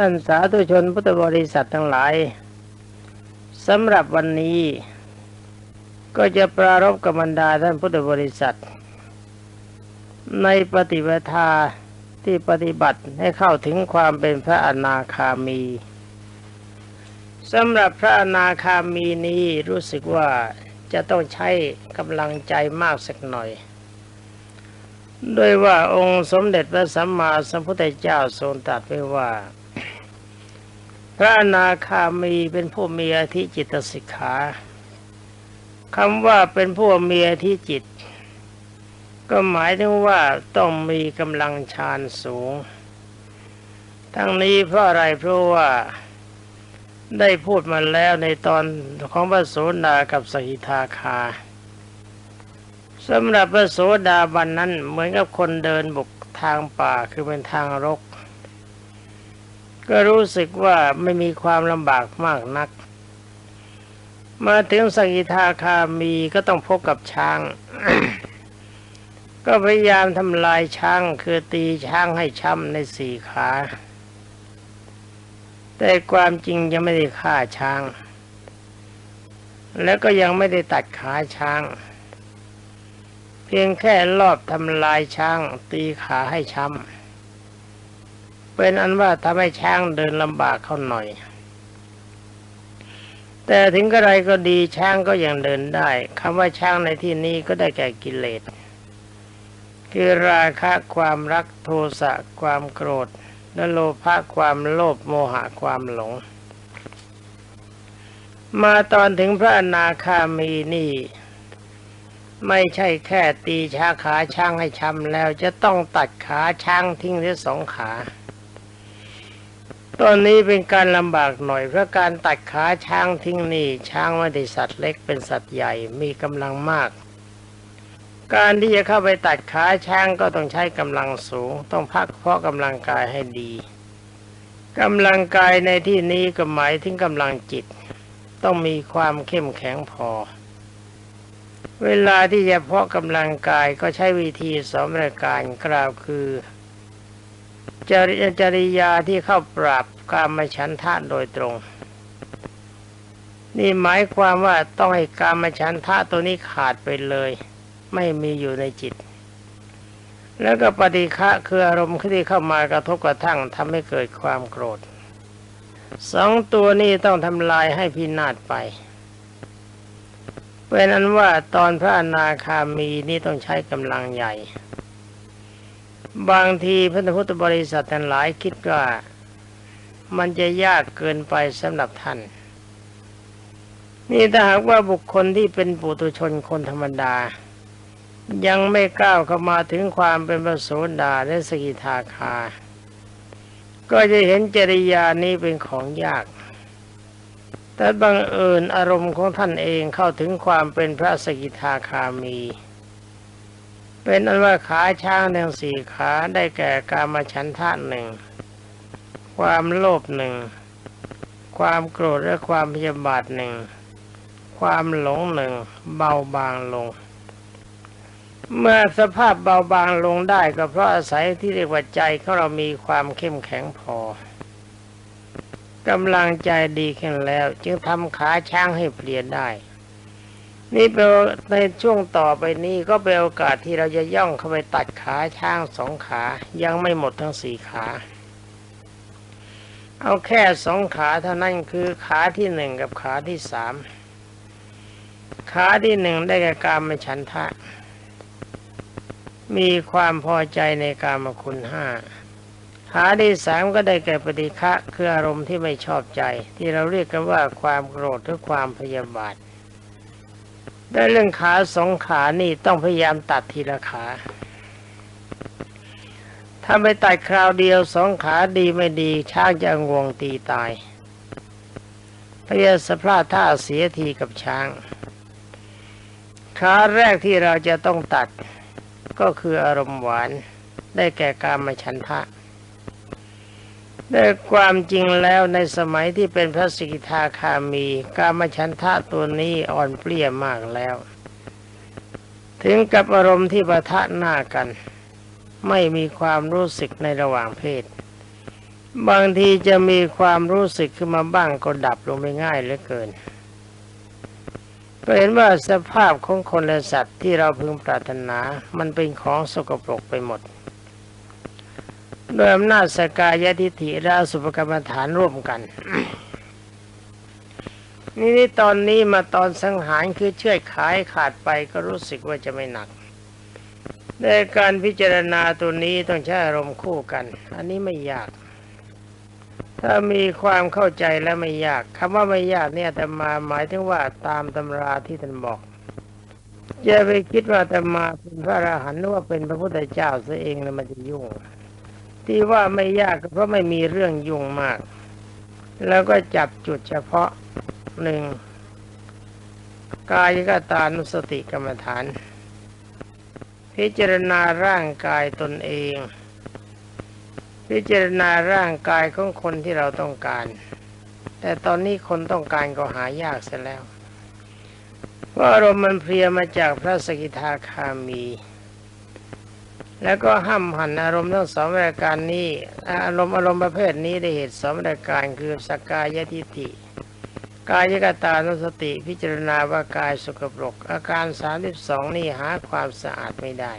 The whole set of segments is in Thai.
ท่านสาธุชนพุทธบริษัททั้งหลายสำหรับวันนี้ ก็จะปรารบกับบรรดาท่านพุทธบริษัท ในปฏิปทาที่ปฏิบัติให้เข้าถึงความเป็นพระอนาคามีสำหรับพระอนาคามีนี้รู้สึกว่าจะต้องใช้กำลังใจมากสักหน่อยด้วยว่าองค์สมเด็จพระสัมมาสัมพุทธเจ้าทรงตรัสไว้ว่า พระอนาคามีเป็นผู้มีอธิจิตสิกขาคำว่าเป็นผู้มีอธิจิต ก็หมายถึงว่าต้องมีกำลังฌานสูง ทั้งนี้เพราะอะไรเพราะว่าได้พูดมาแล้วในตอนของพระโสดากับสกิทาคาสำหรับพระโสดาบันนั้นเหมือนกับคนเดินบุกทางป่าคือเป็นทางรก ก็รู้สึกว่าไม่มีความลำบากมากนัก มาถึงสกิทาคามีก็ต้องพบกับช้าง ก็พยายามทำลายช้างคือตีช้างให้ช้ำในสี่ขา แต่ความจริงยังไม่ได้ฆ่าช้าง แล้วก็ยังไม่ได้ตัดขาช้าง เพียงแค่รอบทำลายช้าง ตีขาให้ช้ำ เป็นอันว่าทำให้ช้างเดินลำบากเขาหน่อย แต่ถึงกระไรก็ดีช้างก็ยังเดินได้คำว่าช้างในที่นี้ก็ได้แก่กิเลส คือราคะความรักโทสะความโกรธและโลภะความโลภโมหะความหลง มาตอนถึงพระอนาคามีนี่ไม่ใช่แค่ตีชาขาช้างให้ช้ำแล้วจะต้องตัดขาช้างทิ้งทั้งสองขา ตอนนี้เป็นการลำบากหน่อยเพราะการตัดขาช้างทิ้งนี่ช้างไม่ได้สัตว์เล็กเป็นสัตว์ใหญ่มีกำลังมาก การที่จะเข้าไปตัดขาช้างก็ต้องใช้กำลังสูง ต้องพักเพราะกำลังกายให้ดีกำลังกายในที่นี้ก็หมายถึงกำลังจิต ต้องมีความเข้มแข็งพอ เวลาที่จะเพาะกำลังกายก็ใช้วิธีสมรการกล่าวคือจริจริยาที่เข้าปราบ กามฉันทะโดยตรง นี่หมายความว่าต้องให้กามฉันทะตัวนี้ขาดไปเลย ไม่มีอยู่ในจิต แล้วก็ปฏิฆะคืออารมณ์ที่เข้ามากระทบกระทั่งทำให้เกิดความโกรธสองตัวนี้ต้องทำลายให้พินาศไปเป็นนั้นว่าตอนพระอนาคามีนี่ต้องใช้กำลังใหญ่ บางทีพระพุทธบริษัททั้งหลายคิดว่า มันจะยากเกินไปสำหรับท่าน นี่ถ้าหากว่าบุคคลที่เป็นปุถุชนคนธรรมดา ยังไม่ก้าวเข้ามาถึงความเป็นพระโสดาและสกิทาคา ก็จะเห็นจริยานี้เป็นของยาก แต่บังเอิญอารมณ์ของท่านเองเข้าถึงความเป็นพระสกิทาคามี เป็นอันว่าขาช้างทั้งสี่ขาได้แก่การมาฉันทะหนึ่ง ความโลภหนึ่ง ความโกรธและความพยาบาทหนึ่ง ความหลงหนึ่ง เบาบางลง เมื่อสภาพเบาบางลงได้ก็เพราะอาศัยที่เรียกว่าใจของเรามีความเข้มแข็งพอกำลังใจดีขึ้นแล้ว จึงทำขาช้างให้เปลี่ยนได้ นี่เป็นในช่วงต่อไปนี้ก็เป็นโอกาสที่เราจะย่องเข้าไปตัดขาช้างสองขา ยังไม่หมดทั้งสี่ขา เอาแค่สองขาเท่านั้นคือขาที่หนึ่งกับขาที่สามขาที่หนึ่งได้แก่การมฉันทะ มีความพอใจในการมคุณห้าขาที่สามก็ได้แก่ปฏิฆะคืออารมณ์ที่ไม่ชอบใจ ที่เราเรียกกันว่าความโกรธหรือความพยาบาทได้เรื่องขาสองขานี่ต้องพยายามตัดทีละขา ถ้าไปตัดคราวเดียวสองขาดีไม่ดี ช้างจะงวงตีตายพยาสพลาดท่าเสียทีกับช้าง ขาแรกที่เราจะต้องตัดก็คืออารมณ์หวาน ได้แก่การมาฉันทะแต่ความจริงแล้วในสมัยที่เป็นพระสิกทาคามี การมาฉันทะตัวนี้อ่อนเปรี้ยมากแล้ว ถึงกับอารมณ์ที่ประทะหน้ากัน ไม่มีความรู้สึกในระหว่างเพศ บางทีจะมีความรู้สึกขึ้นมาบ้างก็ดับลงไปง่ายเหลือเกินก็เห็นว่าสภาพของคนและสัตว์ที่เราพึงปรารถนา มันเป็นของสกปรกไปหมดโดยอำนาจสกายทิฐิและสุภกรรมฐานร่วมกัน นี่นี่ตอนนี้มาตอนสังหารคือเชื่อขายขาดไปก็รู้สึกว่าจะไม่หนัก ในการพิจารณาตัวนี้ต้องใช้อารมณ์คู่กัน อันนี้ไม่ยาก ถ้ามีความเข้าใจแล้วไม่ยากคำว่าไม่ยากเนี่ยแต่มาหมายถึงว่าตามตำราที่ท่านบอกอย่าไปคิดว่าแต่มาเป็นพระอรหันต์หรือว่าเป็นพระพุทธเจ้าซะเองแล้วมันจะยุ่ง ที่ว่าไม่ยากก็เพราะไม่มีเรื่องยุ่งมาก แล้วก็จับจุดเฉพาะหนึ่งกายกตานุสติกรรมฐาน พิจารณาร่างกายตนเอง พิจารณาร่างกายของคนที่เราต้องการ แต่ตอนนี้คนต้องการก็หายากเสียแล้วเพราะอารมณ์มันเพลียมาจากพระสกิทาคามี แล้วก็ห้ามหันอารมณ์ทั้งสองรายการนี้ อารมณ์อารมณ์ประเภทนี้ได้เหตุสองรายการคือสกายทิฏฐิ กายกตานุสติพิจารณาว่ากายสกปรก อาการสามสิบสองนี่หาความสะอาดไม่ได้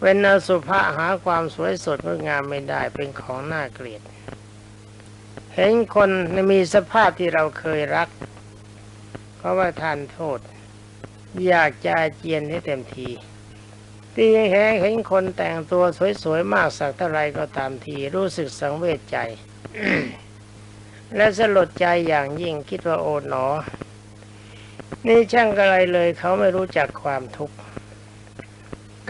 เป็นอสุภะหาความสวยสดงดงามไม่ได้เป็นของน่าเกลียด เห็นคนมีสภาพที่เราเคยรักเขาว่าทานโทษ อยากจะเจียนให้เต็มทีที่ยังเห็นคนแต่งตัวสวยๆมากสักเท่าไรก็ตามทีรู้สึกสังเวชใจ และสลดใจอย่างยิ่งคิดว่าโอ๋หนอ นี่ช่างอะไรเลยเขาไม่รู้จักความทุกข์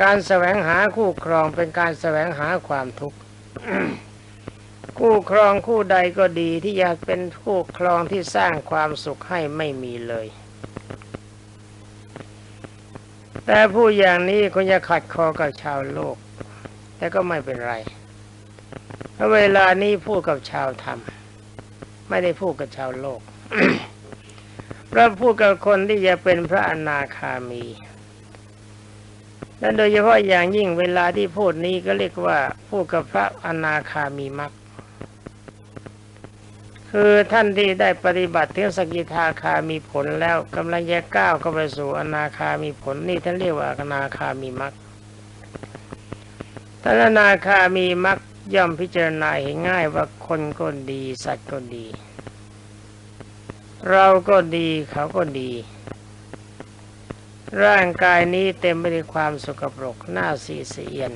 การแสวงหาคู่ครองเป็นการแสวงหาความทุกข์คู่ครองคู่ใดก็ดีที่อยากเป็นคู่ครองที่สร้างความสุขให้ไม่มีเลย แต่ผู้อย่างนี้คงจะขัดคอกับชาวโลก แต่ก็ไม่เป็นไรเพราะเวลานี้พูดกับชาวธรรม ไม่ได้พูดกับชาวโลกเพราะพูดกับคนที่จะเป็นพระอนาคามีและโดยเฉพาะอย่างยิ่งเวลาที่พูดนี้ก็เรียกว่าพูดกับพระอนาคามีมักคือท่านที่ได้ปฏิบัติถึงสกิทาคามีผลแล้วกำลังจะก้าวเข้าไปสู่อนาคามีผลนี่ท่านเรียกว่าอนาคามีมักท่านอนาคามีมัก ย่อมพิจารณาเห็นง่ายว่าคนก็ดี สัตว์ก็ดี เราก็ดีเขาก็ดี ร่างกายนี้เต็มไปด้วยความสกปรกหน้าสีเสียน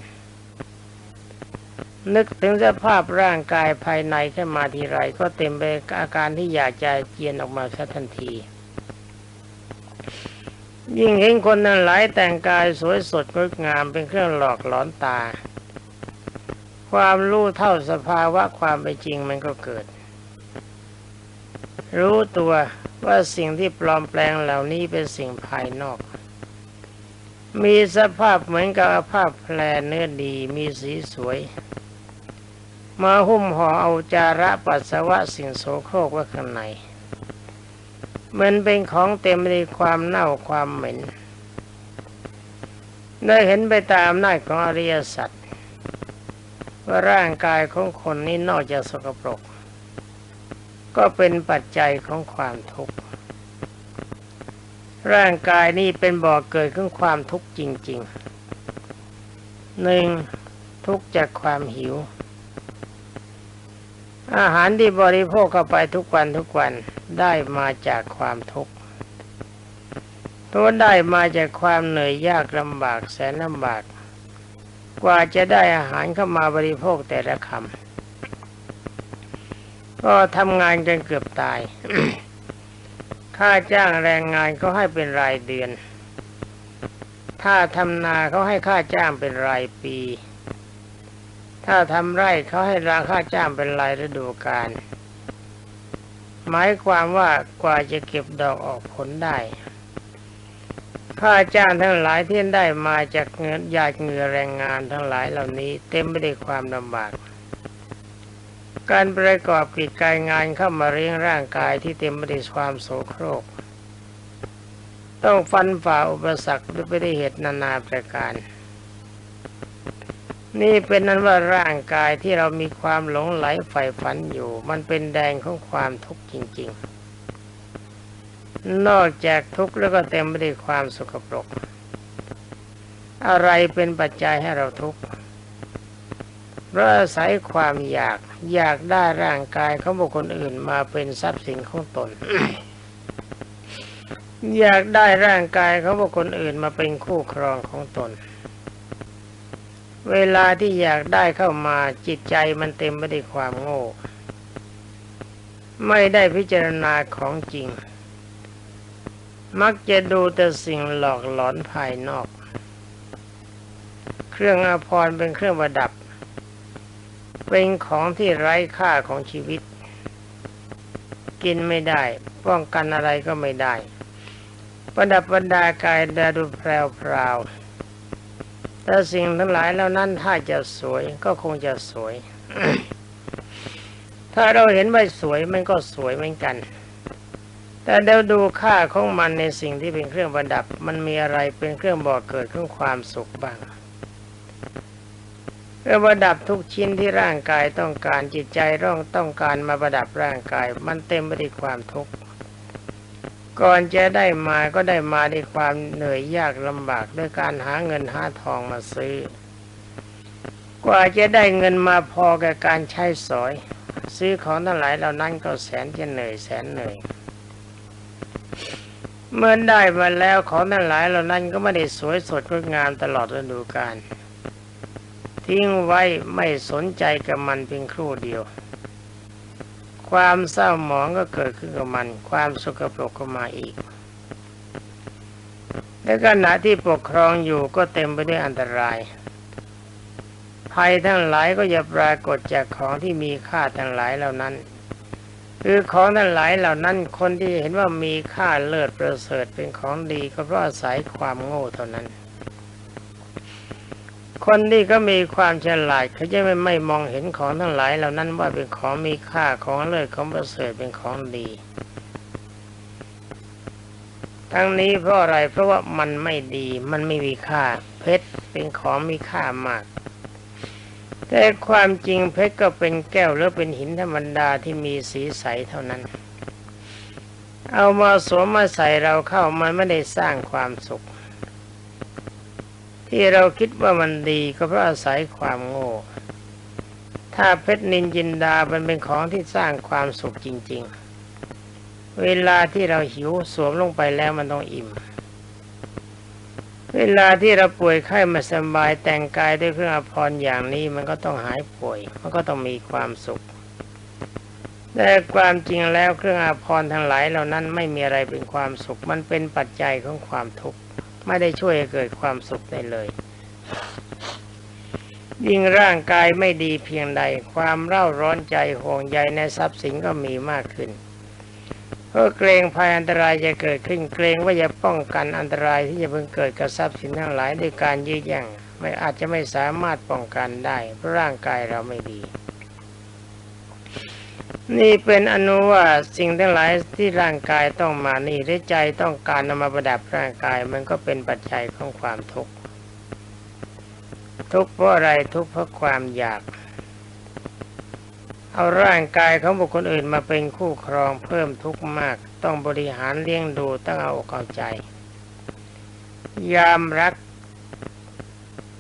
นึกถึงสภาพร่างกายภายในขึ้นมาทีไร ก็เต็มไปอาการที่อยากจะเจียนออกมาทันทียิ่งเห็นคนนั้นหลายแต่งกายสวยสดงดงามเป็นเครื่องหลอกหลอนตา ความรู้เท่าสภาวะความเป็นจริงมันก็เกิด รู้ตัวว่าสิ่งที่ปลอมแปลงเหล่านี้เป็นสิ่งภายนอก มีสภาพเหมือนกับภาพแผลเนื้อดีมีสีสวย มาหุ้มห่อเอาจาระปัสสาวะสิ่งโสโครกไว้ข้างในมันเป็นของเต็มไปด้วยความเน่าความเหม็น ได้เห็นไปตามอำนาจของอริยสัจ ว่าร่างกายของคนนี้นอกจากสกปรก ก็เป็นปัจจัยของความทุกข์ ร่างกายนี้เป็นบ่อกเกิดของความทุกข์จริงๆหนึ่งทุกข์จากความหิว อาหารที่บริโภคเข้าไปทุกวันทุกวันได้มาจากความทุกข์ตัวได้มาจากความเหนื่อยยากลำบากแสนลำบาก กว่าจะได้อาหารเข้ามาบริโภคแต่ละคำก็ทำงานจนเกือบตาย ค่าจ้างแรงงานเขาให้เป็นรายเดือน ถ้าทำนาเขาให้ค่าจ้างเป็นรายปี ถ้าทำไร่เขาให้ราค่าจ้างเป็นรายฤดูกาลหมายความว่ากว่าจะเก็บดอกออกผลได้ ค่าจ้างทั้งหลายที่ได้มาจากเงินหยาดเหงื่อแรงงานทั้งหลายเหล่านี้เต็มไปด้วยความลำบาก การประกอบกิจการงานเข้ามาเลี้ยงร่างกายที่เต็มไปด้วยความโสโครก ต้องฟันฝ่าอุปสรรคด้วยไปด้วยเหตุนานาประการ นี่เป็นนั้นว่าร่างกายที่เรามีความหลงไหลใฝ่ฝันอยู่ มันเป็นแดงของความทุกข์จริง ๆ นอกจากทุกข์แล้วก็เต็มไปด้วยความสกปรก อะไรเป็นปัจจัยให้เราทุกข์เพราะอาศัยความอยากอยากได้ร่างกายของบุคคลอื่นมาเป็นทรัพย์สินของตน อยากได้ร่างกายของบุคคลอื่นมาเป็นคู่ครองของตน เวลาที่อยากได้เข้ามาจิตใจมันเต็มไปด้วยความโง่ ไม่ได้พิจารณาของจริง มักจะดูแต่สิ่งหลอกหลอนภายนอก เครื่องอาภรณ์เป็นเครื่องประดับ เป็นของที่ไร้ค่าของชีวิต กินไม่ได้ ป้องกันอะไรก็ไม่ได้ ประดับบรรดากายดาดูแพรวพราวแต่สิ่งทั้งหลายเหล่านั้นถ้าจะสวยก็คงจะสวย ถ้าเราเห็นว่าสวยมันก็สวยเหมือนกัน แต่เดี๋ยวดูค่าของมันในสิ่งที่เป็นเครื่องประดับ มันมีอะไรเป็นเครื่องบอกเกิดของความสุขบ้างเครื่องประดับทุกชิ้นที่ร่างกายต้องการจิตใจร่องต้องการมาประดับร่างกาย มันเต็มไปด้วยความทุกข์ก่อนจะได้มาก็ได้มาด้วยความเหนื่อยยากลำบากด้วยการหาเงินหาทองมาซื้อ กว่าจะได้เงินมาพอแก่การใช้สอย ซื้อของทั้งหลายเหล่านั้นก็แสนจะเหนื่อยแสนเหนื่อย เมื่อได้มาแล้วของทั้งหลายเหล่านั้นก็ไม่ได้สวยสดงดงามตลอดฤดูกาลทิ้งไว้ไม่สนใจกับมันเพียงครู่เดียว ความเศร้าหมองก็เกิดขึ้นกับมัน ความสกปรกก็มาอีก และขณะที่ปกครองอยู่ก็เต็มไปด้วยอันตราย ภัยทั้งหลายก็จะปรากฏจากของที่มีค่าทั้งหลายเหล่านั้น คือของทั้งหลายเหล่านั้นคนที่เห็นว่ามีค่าเลิศประเสริฐเป็นของดีก็เพราะอาศัยความโง่เท่านั้น คนที่ก็มีความฉลาดเขาจะไม่ไม่มองเห็นของทั้งหลายเหล่านั้นว่าเป็นของมีค่าของเลิศของประเสริฐเป็นของดี ทั้งนี้เพราะอะไรเพราะว่ามันไม่ดีมันไม่มีค่าเพชรเป็นของมีค่ามาก แต่ความจริงเพชรก็เป็นแก้วหรือเป็นหินธรรมดาที่มีสีใสเท่านั้น เอามาสวมมาใส่เราเข้ามันไม่ได้สร้างความสุข ที่เราคิดว่ามันดีก็เพราะอาศัยความโง่ ถ้าเพชรนินจินดามันเป็นของที่สร้างความสุขจริง ๆ เวลาที่เราหิวสวมลงไปแล้วมันต้องอิ่ม เวลาที่เราป่วยไข้ม่สบายแต่งกายด้วยเครื่องอภรณ์อย่างนี้มันก็ต้องหายป่วย มันก็ต้องมีความสุข แต่ความจริงแล้วเครื่องอภรณ์ทั้งหลายเหล่านั้นไม่มีอะไรเป็นความสุข มันเป็นปัจจัยของความทุกข์ไม่ได้ช่วยให้เกิดความสุขได้เลย ยิ่งร่างกายไม่ดีเพียงใด ความเร่าร้อนใจห่วงใยในทรัพย์สินก็มีมากขึ้น เพราะเกรงภัยอันตรายจะเกิดขึ้นเกรงว่าจะป้องกันอันตรายที่จะเพิ่งเกิดกับทรัพย์สินทั้งหลายด้วยการยื้อแย่งไม่อาจจะไม่สามารถป้องกันได้ เพราะร่างกายเราไม่ดี นี่เป็นอนุว่าสิ่งทั้งหลายที่ร่างกายต้องมานี่หรือใจต้องการนำมาประดับร่างกายมันก็เป็นปัจจัยของความทุกข์ทุกข์เพราะอะไรทุกข์เพราะความอยาก เอาร่างกายของบุคคลอื่นมาเป็นคู่ครองเพิ่มทุกข์มาก ต้องบริหารเลี้ยงดูต้องเอาอกเอาใจ ยามรัก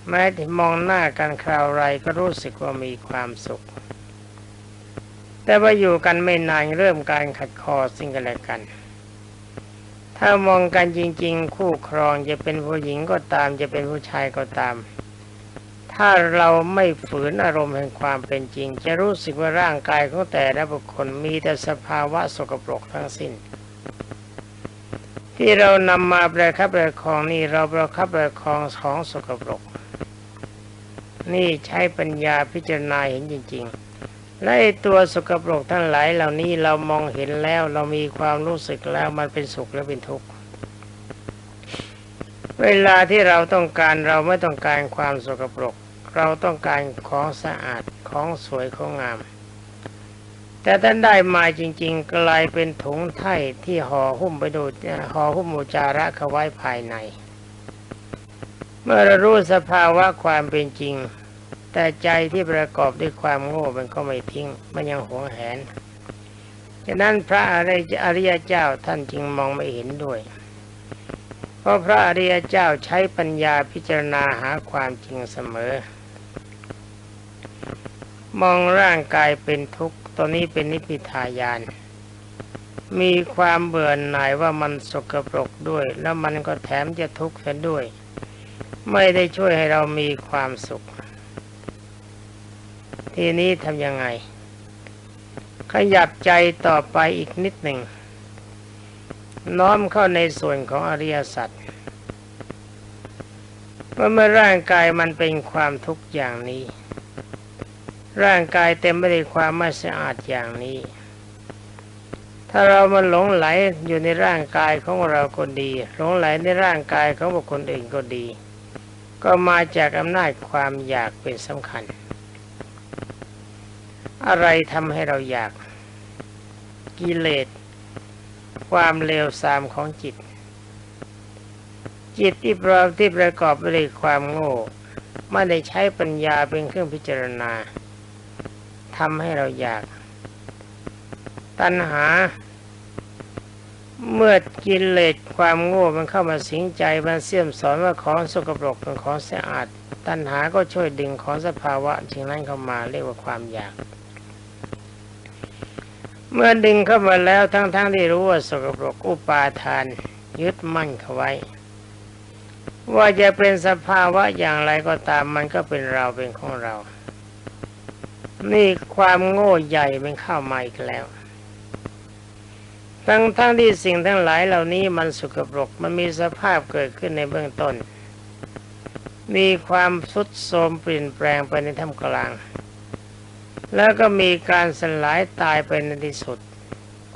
แม้ที่มองหน้ากันคราวไรก็รู้สึกว่ามีความสุข แต่ว่าอยู่กันไม่นานเริ่มการขัดคอสิ่งกันและกัน ถ้ามองกันจริง ๆ คู่ครองจะเป็นผู้หญิงก็ตาม จะเป็นผู้ชายก็ตาม ถ้าเราไม่ฝืนอารมณ์แห่งความเป็นจริง จะรู้สึกว่าร่างกายของแต่ละบุคคลมีแต่สภาวะสกปรกทั้งสิ้น ที่เรานำมาประคับประคองนี่เราประคับประคองของสกปรก นี่ใช้ปัญญาพิจารณาเห็นจริง ๆ และตัวสกปรกทั้งหลายเหล่านี้เรามองเห็นแล้วเรามีความรู้สึกแล้วมันเป็นสุขและเป็นทุกข์เวลาที่เราต้องการเราไม่ต้องการความสกปรก เราต้องการของสะอาดของสวยของงาม แต่ท่านได้มาจริง ๆ กลายเป็นถุงไถ่ที่ห่อหุ้มไปดูห่อหุ้มอุจาระเขาไว้ภายใน เมื่อเรารู้สภาวะความเป็นจริง แต่ใจที่ประกอบด้วยความโง่มันก็ไม่ทิ้ง มันยังหวงแหนฉะนั้นพระอริอริยเจ้าท่านจึงมองไม่เห็นด้วยเพราะพระอริยเจ้าใช้ปัญญาพิจารณาหาความจริงเสมอ มองร่างกายเป็นทุกข์ตอนนี้เป็นนิพพิทายาน มีความเบื่อหน่ายว่ามันสกปรกด้วย แล้วมันก็แถมจะทุกข์เสียด้วย ไม่ได้ช่วยให้เรามีความสุข ทีนี้ทำยังไง ขยับใจต่อไปอีกนิดหนึ่ง น้อมเข้าในส่วนของอริยสัจว่าเมื่อร่างกายมันเป็นความทุกข์อย่างนี้ ร่างกายเต็มไปด้วยความไม่สะอาดอย่างนี้ ถ้าเรามันหลงไหลอยู่ในร่างกายของเราคนดี หลงไหลในร่างกายของบุคคลอื่นก็ดี ก็มาจากอำนาจความอยากเป็นสำคัญ อะไรทำให้เราอยาก กิเลส ความเลวทรามของจิต จิตที่ประที่ประกอบไปด้วยความโง่ไม่ได้ใช้ปัญญาเป็นเครื่องพิจารณา ทำให้เราอยาก ตัณหา เมื่อกิเลสความโง่มันเข้ามาสิงใจมันเสี่ยมสอนว่าของสกปรกเป็นของสะอาด ตัณหาก็ช่วยดึงของสภาวะสิ่งนั้นเข้ามาเรียกว่าความอยากเมื่อดึงเข้ามาแล้วทั้งๆทที่รู้ว่าสกปรกอุปาทาน ยึดมั่นเข้าไว้ ว่าจะเป็นสภาวะอย่างไรก็ตามมันก็เป็นเราเป็นของเรา นี่ความโง่ใหญ่มันข้ามาอีกแล้ว ทั้งทั้งที่สิ่งทั้งหลายเหล่านี้มันสุกปรกมันมีสภาพเกิดขึ้นในเบื้องต้น มีความสุดโทรมเปลี่ยนแปลงไปในท่ามกลาง แล้วก็มีการสลายตายไปในที่สุด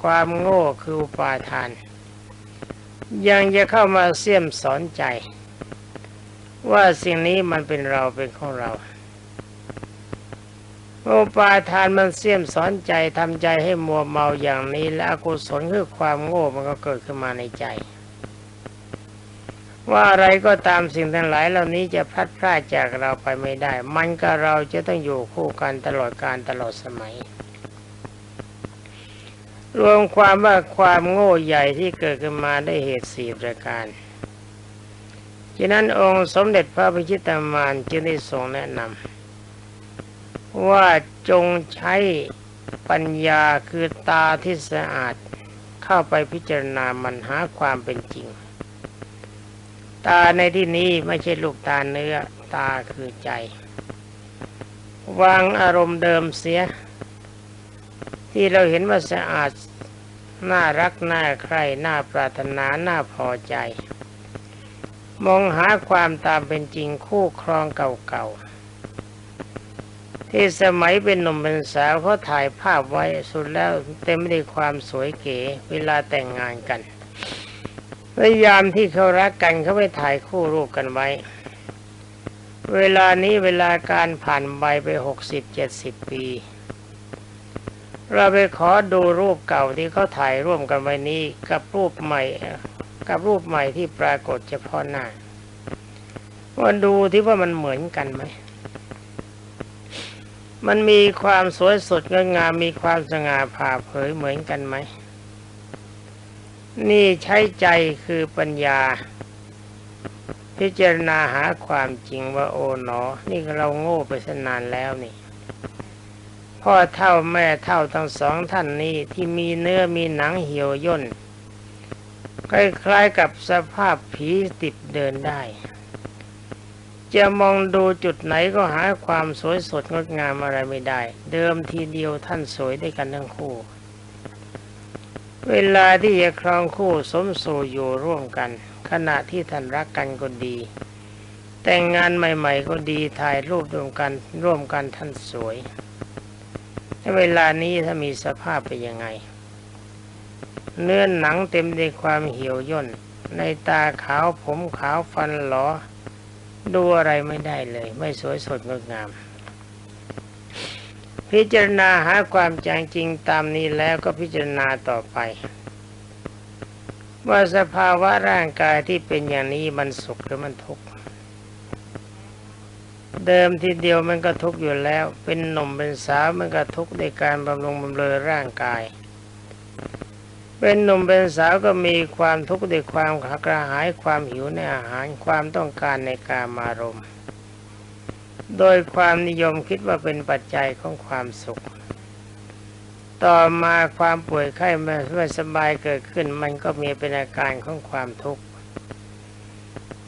ความโง่คืออุปาทาน ยังจะเข้ามาเสี่ยมสอนใจ ว่าสิ่งนี้มันเป็นเราเป็นของเรา โอปาทานมันเสี่ยมสอนใจทำใจให้มัวเมาอย่างนี้ และอกุศลคือความโง่มันก็เกิดขึ้นมาในใจ ว่าอะไรก็ตามสิ่งทั้งหลายเหล่านี้จะพัดพรากจากเราไปไม่ได้ มันกับเราจะต้องอยู่คู่กันตลอดการตลอดสมัย รวมความว่าความโง่ใหญ่ที่เกิดขึ้นมาได้เหตุสี่ประการฉะนั้นองค์สมเด็จพระพิชิตามานจึงได้ทรงแนะนำ ว่าจงใช้ปัญญาคือตาที่สะอาดเข้าไปพิจารณามันหาความเป็นจริง ตาในที่นี้ไม่ใช่ลูกตาเนื้อตาคือใจ วางอารมณ์เดิมเสีย ที่เราเห็นว่าสะอาดน่ารักน่าใคร่น่าปรารถนาน่าพอใจ มองหาความตามเป็นจริงคู่ครองเก่าๆ ที่สมัยเป็นหนุ่มเป็นสาวเขาถ่ายภาพไว้สุดแล้วเต็มไปด้วยความสวยเก๋เวลาแต่งงานกันพยายามที่เขารักกันเขาไปถ่ายคู่รูปกันไว้ เวลานี้เวลาการผ่านไปไปหกสิบเจ็ดสิบปี เราไปขอดูรูปเก่าที่เขาถ่ายร่วมกันไว้นี้กับรูปใหม่ กับรูปใหม่ที่ปรากฏเฉพาะหน้าว่าดูที่ว่ามันเหมือนกันไหม มันมีความสวยสดงดงามมีความสง่าผ่าเผยเหมือนกันไหม นี่ใช้ใจคือปัญญา พิจารณาหาความจริงว่าโอ๋หนอ นี่เราโง่ไปสนานแล้วนี่พ่อเท่าแม่เท่าทั้งสองท่านนี้ที่มีเนื้อมีหนังเหี่ยวย่นคล้ายๆกับสภาพผีติดเดินได้ จะมองดูจุดไหนก็หาความสวยสดงดงามอะไรไม่ได้ เดิมทีเดียวท่านสวยได้กันทั้งคู่ เวลาที่จะครองคู่สมสู่อยู่ร่วมกัน ขณะที่ท่านรักกันก็ดี แต่งงานใหม่ ๆ ก็ดีถ่ายรูปร่วมกันร่วมกันท่านสวยในเวลานี้ถ้ามีสภาพเป็นยังไง เนื้อหนังเต็มด้วยความเหี่ยวย่นในตาขาวผมขาวฟันหลอ ดูอะไรไม่ได้เลย ไม่สวยสดงดงาม พิจารณาหาความจางจริงตามนี้แล้วก็พิจารณาต่อไป ว่าสภาวะร่างกายที่เป็นอย่างนี้มันสุขหรือมันทุกข์เดิมทีเดียวมันก็ทุกข์อยู่แล้ว เป็นหนุ่มเป็นสาวมันก็ทุกข์ในการบำรุงบำเรอร่างกาย เป็นหนุ่มเป็นสาวก็มีความทุกข์ในความกระหายความหิวในอาหารความต้องการในการมารมณ์โดยความนิยมคิดว่าเป็นปัจจัยของความสุข ต่อมาความป่วยไข้ไม่สบายเกิดขึ้น มันก็มีเป็นอาการของความทุกข์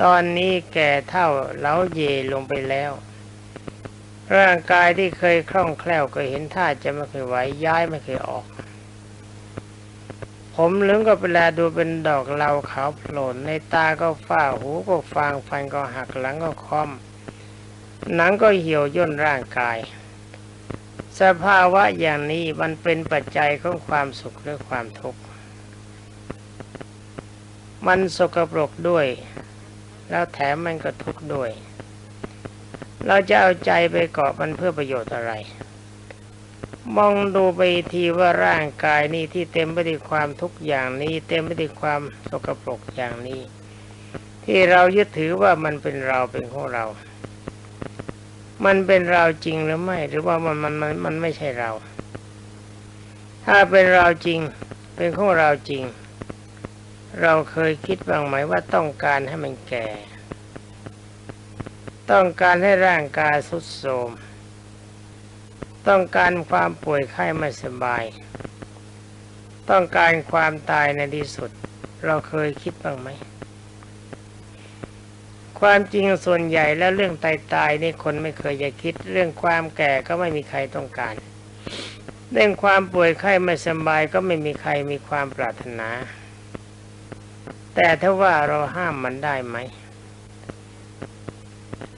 ตอนนี้แก่เท่าเล้าเยลงไปแล้ว ร่างกายที่เคยคล่องแคล่วก็เห็นท่าจะไม่เคยไหวย้ายไม่เคยออก ผมลืองก็เวลาดูเป็นดอกเหลาขาวโผล่ในตาก็ฝ้าหูก็ฟางฟันก็หักหลังก็คอมหนังก็เหี่ยวย่นร่างกาย สภาวะอย่างนี้มันเป็นปัจจัยของความสุขหรือความทุกข์มันสกปรกด้วย แล้วแถมมันก็ทุกข์ด้วย เราจะเอาใจไปเกาะมันเพื่อประโยชน์อะไร มองดูไปทีว่าร่างกายนี้ที่เต็มไปด้วยความทุกข์อย่างนี้ เต็มไปด้วยความสกปรกอย่างนี้ ที่เรายึดถือว่ามันเป็นเราเป็นของเรา มันเป็นเราจริงหรือไม่ หรือว่ามันมันมันมันไม่ใช่เรา ถ้าเป็นเราจริง เป็นของเราจริง เราเคยคิดบ้างไหมว่าต้องการให้มันแก่ ต้องการให้ร่างกายสุดโทรม ต้องการความป่วยไข้ไม่สบาย ต้องการความตายในที่สุด เราเคยคิดบ้างไหม ความจริงส่วนใหญ่แล้วเรื่องตายตายนี่คนไม่เคยจะคิด เรื่องความแก่ก็ไม่มีใครต้องการ เรื่องความป่วยไข้ไม่สบายก็ไม่มีใครมีความปรารถนา แต่ถ้าว่าเราห้ามมันได้ไหม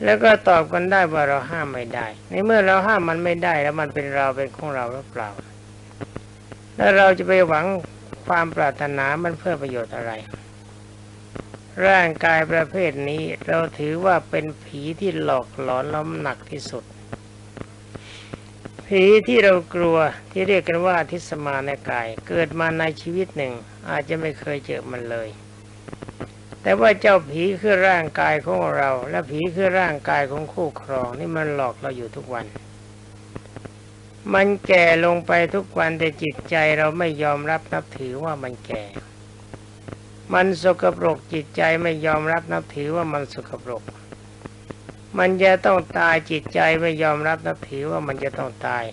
แล้วก็ตอบกันได้ว่าเราห้ามไม่ได้ ในเมื่อเราห้ามมันไม่ได้แล้วมันเป็นเราเป็นของเราหรือเปล่า แล้วเราจะไปหวังความปรารถนามันเพื่อประโยชน์อะไร ร่างกายประเภทนี้เราถือว่าเป็นผีที่หลอกหลอนล้มหนักที่สุด ผีที่เรากลัวที่เรียกกันว่าทิสมานกาย เกิดมาในชีวิตหนึ่ง อาจจะไม่เคยเจอมันเลย แต่ว่าเจ้าผีคือร่างกายของเรา และผีคือร่างกายของคู่ครอง นี่มันหลอกเราอยู่ทุกวัน มันแก่ลงไปทุกวันแต่จิตใจเราไม่ยอมรับนับถือว่ามันแก่ มันสกปรกจิตใจไม่ยอมรับนับถือว่ามันสกปรก มันจะต้องตายจิตใจไม่ยอมรับนับถือว่ามันจะต้องตาย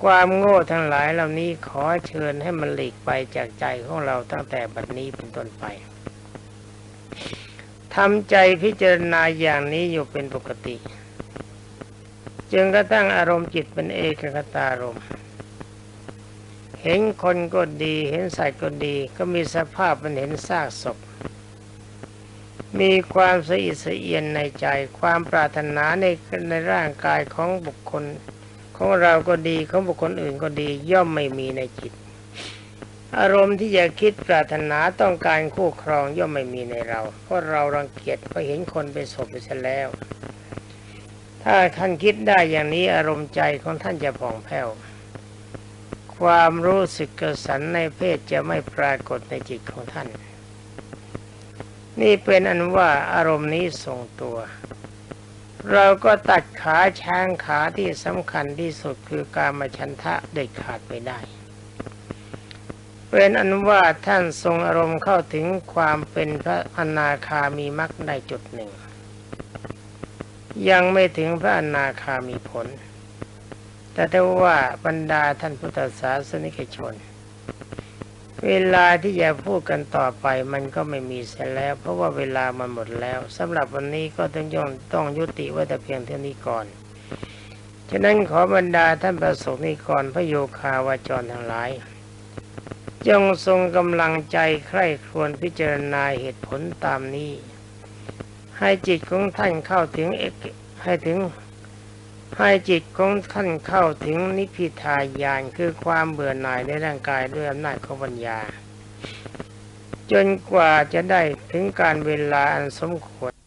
ความโง่ทั้งหลายเหล่านี้ขอเชิญให้มันหลีกไปจากใจของเราตั้งแต่บัดนี้เป็นต้นไป ทำใจพิจารณาอย่างนี้อยู่เป็นปกติ จึงกระทั่งอารมณ์จิตเป็นเอกคตารมณ์เห็นคนก็ดีเห็นสัตว์ก็ดีก็มีสภาพมันเห็นซากศพ มีความสะอิดสะเอียนในใจความปรารถนาในในร่างกายของบุคคล ของเราก็ดีของบุคคลอื่นก็ดีย่อมไม่มีในจิต อารมณ์ที่จะคิดปรารถนาต้องการคู่ครองย่อมไม่มีในเรา เพราะเรารังเกียจเพราะเห็นคนเป็นศพไปซะแล้ว ถ้าท่านคิดได้อย่างนี้อารมณ์ใจของท่านจะผ่องแผ้ว ความรู้สึกกระสันในเพศจะไม่ปรากฏในจิตของท่าน นี่เป็นอันว่าอารมณ์นี้ทรงตัว เราก็ตัดขาช้างขาที่สำคัญที่สุดคือการมาชันทะเด็ดขาดไม่ได้ เป็นอันว่าท่านทรงอารมณ์เข้าถึงความเป็นพระอนาคามีมรรคได้จุดหนึ่ง ยังไม่ถึงพระอนาคามีผล แต่ถ้ว่าบรรดาท่านพุทธศาสนิกชน เวลาที่จะพูดกันต่อไปมันก็ไม่มีเสียแล้ว เพราะว่าเวลามันหมดแล้วสำหรับวันนี้ก็ต้องยงต้องยุติไว้แต่เพียงเท่านี้ก่อนฉะนั้นขอบรรดาท่านประสงค์นิกรพระโยคาวาจรทั้งหลาย จงทรงกำลังใจใคร่ครวญพิจารณาเหตุผลตามนี้ ให้จิตของท่านเข้าถึงเอกให้ถึงให้จิตของท่านเข้าถึงนิพพิทายานคือความเบื่อหน่ายในร่างกายด้วยอำนาจของปัญญา จนกว่าจะได้ถึงการเวลาอันสมควร